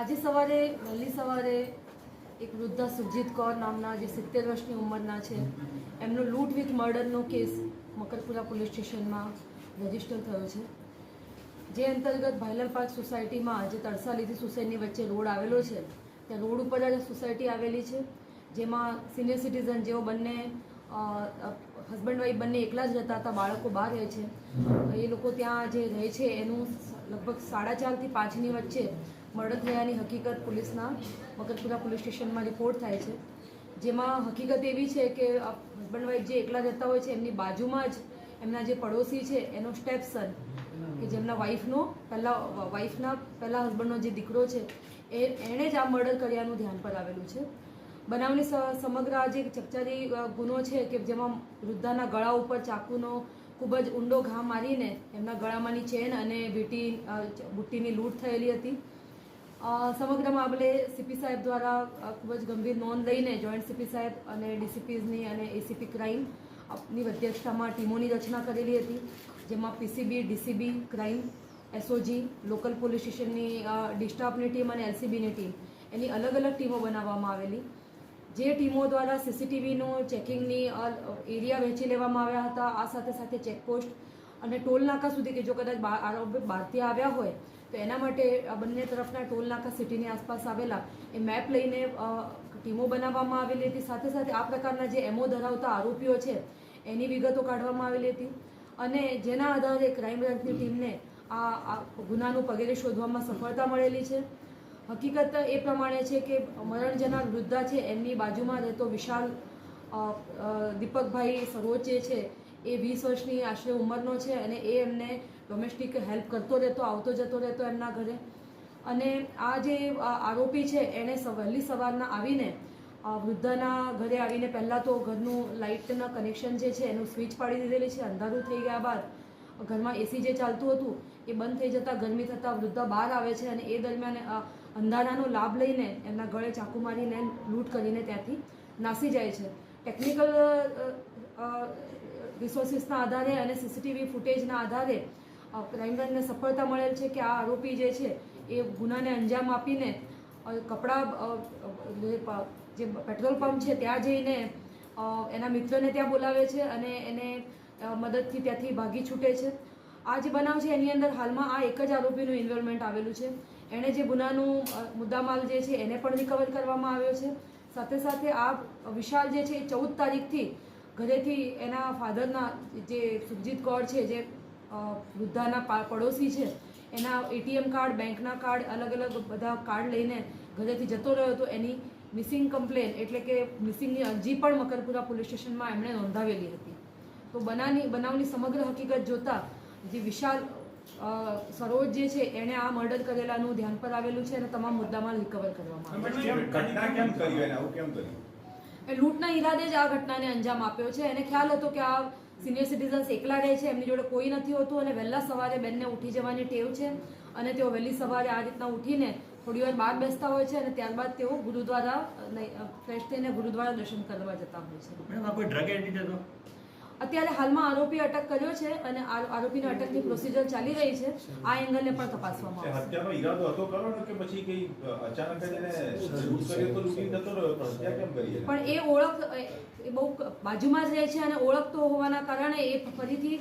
આજે સવારે, વહેલી સવારે એક વૃદ્ધા સુરજીત કૌર નામના જે સિત્તેર વર્ષની ઉંમરના છે, એમનો લૂંટ વિથ મર્ડરનો કેસ મકરપુરા પોલીસ સ્ટેશનમાં રજિસ્ટર થયો છે. જે અંતર્ગત ભાઈલાલ પાર્ક સોસાયટીમાં જે તરસાલીથી સોસાયટીની વચ્ચે રોડ આવેલો છે. ત્યાં રોડ ઉપર જ સોસાયટી આવેલી છે, જેમાં સિનિયર સિટીઝન જેઓ બંને હસબન્ડ વાઈફ બંને એકલા જ રહેતા હતા, બાળકો બહાર રહે છે. એ લોકો ત્યાં જે રહે છે, એનું લગભગ સાડા ચારથી પાંચની વચ્ચે મર્ડર થયાની હકીકત પોલીસના મકરપુરા પોલીસ સ્ટેશનમાં રિપોર્ટ થાય છે. જેમાં હકીકત એવી છે કે હસબન્ડ વાઈફ જે એકલા રહેતા હોય છે, એમની બાજુમાં જ એમના જે પડોશી છે, એનો સ્ટેપ સન કે જેમના વાઈફનો પહેલાં વાઈફના પહેલાં હસબન્ડનો જે દીકરો છે, એ એણે જ આ મર્ડર કર્યાનું ધ્યાન પર આવેલું છે. બનાવની સમગ્ર આ જે ચકચારી ગુનો છે કે જેમાં વૃદ્ધાના ગળા ઉપર ચાકુનો ખૂબ જ ઊંડો ઘા મારીને એમના ગળામાંની ચેન અને વીટી બુટ્ટીની લૂંટ થયેલી હતી. સમગ્ર મામલે સીપી સાહેબ દ્વારા ખૂબ જ ગંભીર નોંધ લઈને જોઈન્ટ સીપી સાહેબ અને ડીસીપીઝની અને એસીપી ક્રાઇમની અધ્યક્ષતામાં ટીમોની રચના કરેલી હતી, જેમાં PCB DCB crime SOG local police સ્ટેશનની ડિસ્ટાફની ટીમ અને એલસીબીની ટીમ. એની અલગ અલગ ટીમો બનાવવામાં આવેલી. જે ટીમો દ્વારા સીસીટીવીનું ચેકિંગની એરિયા વહેંચી લેવામાં આવ્યા હતા, આ સાથે સાથે ચેકપોસ્ટ અને ટોલ નાકા સુધી કે જો કદાચ આરોપી બહારથી આવ્યા હોય, તો એના માટે બંને તરફના ટોલ નાકા સિટીની આસપાસ આવેલા એ મેપ લઈને ટીમો બનાવવામાં આવેલી હતી. સાથે સાથે આ પ્રકારના જે એમઓ ધરાવતા આરોપીઓ છે, એની વિગતો કાઢવામાં આવેલી હતી. અને જેના આધારે ક્રાઇમ બ્રાન્ચની ટીમને આ ગુનાનું પગેરે શોધવામાં સફળતા મળેલી છે. હકીકત એ પ્રમાણે છે કે મરણ જનાર વૃદ્ધા છે, એમની બાજુમાં રહેતો વિશાલ દીપકભાઈ સરોજ જે છે, એ વીસ વર્ષની આશરે ઉંમરનો છે અને એ એમને ડોમેસ્ટિક હેલ્પ કરતો રહેતો, આવતો જતો રહેતો એમના ઘરે. અને આ જે આરોપી છે, એણે વહેલી સવારના આવીને વૃદ્ધાના ઘરે આવીને પહેલાં તો ઘરનું લાઇટના કનેક્શન જે છે, એનું સ્વિચ પાડી દીધેલી છે, અંધારું થઈ ગયા બાદ, ઘરમાં એસી જે ચાલતું હતું, એ બંધ થઈ જતાં ગરમી થતાં વૃદ્ધા બહાર આવે છે અને એ દરમિયાન અંધારાનો લાભ લઈને એમના ગળે ચાકુ મારીને લૂંટ કરીને ત્યાંથી નાસી જાય છે. ટેકનિકલ રિસોર્સિસના આધારે અને સીસીટીવી ફૂટેજના આધારે ક્રાઇમબ્રાન્ચને સફળતા મળેલ છે કે આ આરોપી જે છે એ ગુનાને અંજામ આપીને કપડાં જે પેટ્રોલ પંપ છે ત્યાં જઈને એના મિત્રને ત્યાં બોલાવે છે અને એને મદદથી ત્યાંથી ભાગી છૂટે છે. આ જે બનાવ છે, એની અંદર હાલમાં આ એક જ આરોપીનું ઇન્વોલ્વમેન્ટ આવેલું છે. એણે જે ગુનાનું મુદ્દામાલ જે છે, એને પણ રિકવર કરવામાં આવ્યો છે. સાથે સાથે આ વિશાલ જે છે, એ ચૌદ તારીખથી ઘરેથી એના ફાધરના જે સુખજીત કૌર છે, જે વૃદ્ધાના પડોશી છે, એના એટીએમ કાર્ડ, બેંકના કાર્ડ અલગ અલગ બધા કાર્ડ લઈને ઘરેથી જતો રહ્યો હતો. એની મિસિંગ કમ્પ્લેન એટલે કે મિસિંગની અરજી પણ મકરપુરા પોલીસ સ્ટેશનમાં એમણે નોંધાવેલી હતી. તો બનાવની બનાવની સમગ્ર હકીકત જોતા જે વિશાલ સરોજ જે છે એણે આ મર્ડર કરેલાનું ધ્યાન પર આવેલું છે અને તમામ મુદ્દામાં રિકવર કરવામાં આવ્યા કેમ ઘટના કેમ કરી એને આવું કેમ કર્યું? એ લૂંટના ઈરાદે જ આ ઘટનાને અંજામ આપ્યો છે. એને ખ્યાલ હતો કે આ સિનિયર સિટીઝન્સ એકલા રહે છે એમની જોડે કોઈ નથી હોતું અને વહેલા સવારે બેનને ઉઠી જવાની ટેવ છે અને તેઓ વહેલી સવારે આ રીતના ઉઠીને થોડી વાર બહાર બેસતા હોય છે અને ત્યારબાદ તેઓ ગુરુદ્વારા ફ્રેશ થઈને ગુરુદ્વારા દર્શન કરવા જતા હોય છે. કોઈ ડ્રગ એડિક્ટ હતો? અત્યારે હાલમાં આરોપી અટક કર્યો છે અને આરોપીની અટકની પ્રોસિજર ચાલી રહી છે. આ એંગલને પણ તપાસવામાં આવશે. હત્યાનો ઈરાદો હતો કરો કે પછી કઈ અચાનક જ એને લૂંટ કર્યો તો લૂંટી જતો રહ્યો પણ હત્યા કેમ કરી પણ એ ઓળખ એ- બહુ બાજુમાં જ રહે છે અને ઓળખતો હોવાના કારણે એ ફરીથી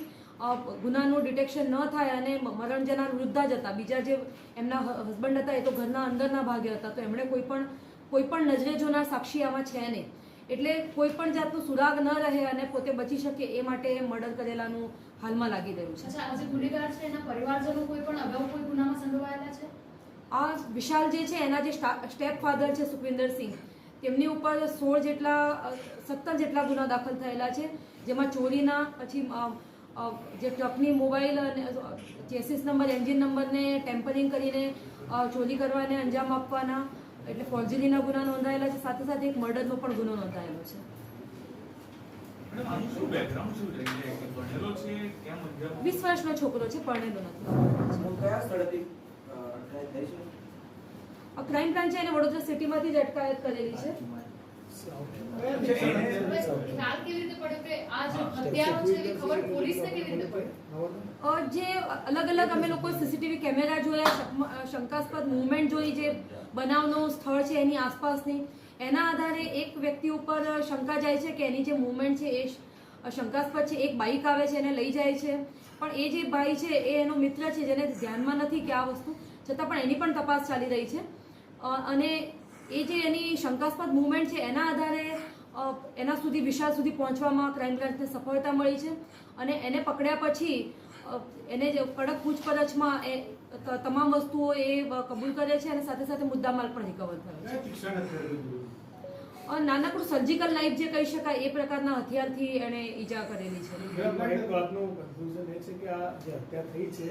ગુનાનું ડિટેક્શન ન થાય અને મરણ જનાર વૃદ્ધા જ હતા. બીજા જે એમના હસબન્ડ હતા એ તો ઘરના અંદરના ભાગે હતા. તો એમણે કોઈ પણ કોઈ પણ નજરે જોનાર સાક્ષી આમાં છે નહીં. એટલે કોઈ પણ જાતનું સુરાગ ન રહે અને પોતે બચી શકે એ માટે મર્ડર કરેલાનું હાલમાં લાગી રહ્યું છે. અચ્છા આ જે ગુનેગાર છે એના પરિવારજનો કોઈ પણ અગાઉ કોઈ ગુનામાં સંડોવાયેલા છે? આ વિશાલ જે છે એના જે સ્ટેપ ફાધર છે સુખવિન્દરસિંહ તેમની ઉપર સોળ જેટલા સત્તર જેટલા ગુના દાખલ થયેલા છે જેમાં ચોરીના પછી જે ટ્રકની મોબાઈલ અને ચેસિસ નંબર એન્જિન નંબરને ટેમ્પરિંગ કરીને ચોરી કરવાને અંજામ આપવાના એટલે ફોર્જરીના ગુના નોંધાયેલા છે સાથે સાથે એક મર્ડરનો પણ ગુનો નોંધાયેલો છે. વીસ વર્ષનો છોકરો છે પરણેલો નથી. ક્રાઇમ બ્રાન્ચે એને વડોદરા સિટીમાંથી જ અટકાયત કરેલી છે હવે ખ્યાલ કેવી રીતે પડ્યો કે આ જે અલગ અલગ અમે લોકો સીસીટીવી કેમેરા જોયા શંકાસ્પદ મુવમેન્ટ જોઈ જે બનાવનો સ્થળ છે એની આસપાસની. એના આધારે એક વ્યક્તિ ઉપર શંકા જાય છે કે એની જે મુવમેન્ટ છે એ શંકાસ્પદ છે. એક બાઇક આવે છે એને લઈ જાય છે. પણ એ જે ભાઈ છે એ એનો મિત્ર છે જેને ધ્યાનમાં નથી કે આ વસ્તુ. છતાં પણ એની પણ તપાસ ચાલી રહી છે. અને એ જે એની શંકાસ્પદ મુવમેન્ટ છે એના આધારે એના સુધી વિશાળ સુધી પહોંચવામાં ક્રાઇમ બ્રાન્ચને સફળતા મળી છે અને એને પકડ્યા પછી એને જે કડક પૂછપરછમાં એ તમામ વસ્તુઓ એ કબૂલ કરે છે અને સાથે સાથે મુદ્દામાલ પણ રિકવર થયો છે. નાનકડું સર્જિકલ નાઇફ જે કહી શકાય એ પ્રકારના હથિયારથી એણે ઈજા કરેલી છે. એક વાતનું કન્ફ્યુઝન એ છે કે આ જે હત્યા થઈ છે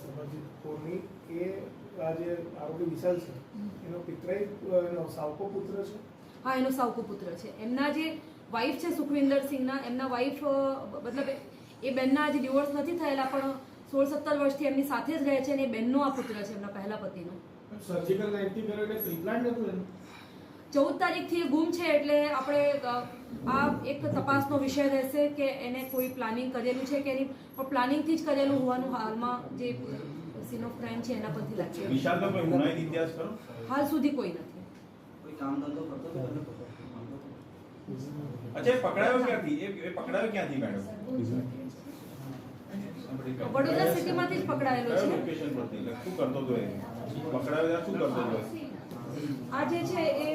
સમરજીત કૌરની એ આ જે આરોપી વિશાલ છે એનો પિતરાઈ સાવકો પુત્ર છે. હા એનો સાવકો પુત્ર છે. એમના જે વાઈફ છે સુખવિન્દર સિંહના એમના વાઈફ મતલબ એ- બેનના હજી ડિવોર્સ નથી થયેલા પણ સોળ સત્તર વર્ષથી એમની સાથે જ રહે છે અને એ બેનનો આ પુત્ર છે એમના પહેલા પતિનો. સર્જિકલ નાઇફથી કર્યો એટલે પ્રિપ્લાન નતું એનું ચૌદ તારીખથી એ ગુમ છે એટલે આપણે આ એક તપાસનો વિષય રહેશે કે એને કોઈ પ્લાનિંગ કરેલું છે કે એની પણ પ્લાનિંગથી જ કરેલું હોવાનું હાલમાં જે સીન ઓફ ક્રાઇમ છે એના પરથી લાગે હાલ સુધી કોઈ નથી. કામ ધંધો કરતો અચ્છા એ પકડાયો ક્યાંથી? એ એ પકડાયો ક્યાંથી મેડમ વડોદરા સિટીમાંથી જ પકડાયેલો છે? લોકેશન પરથી? શું કરતો હતો એ? પકડાયો ત્યાં શું કરતો હતો? આ જે છે એ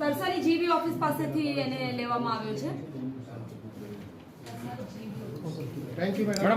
તરસારી જીબી ઓફિસ પાસેથી એને લેવામાં આવ્યો છે. Thank you madam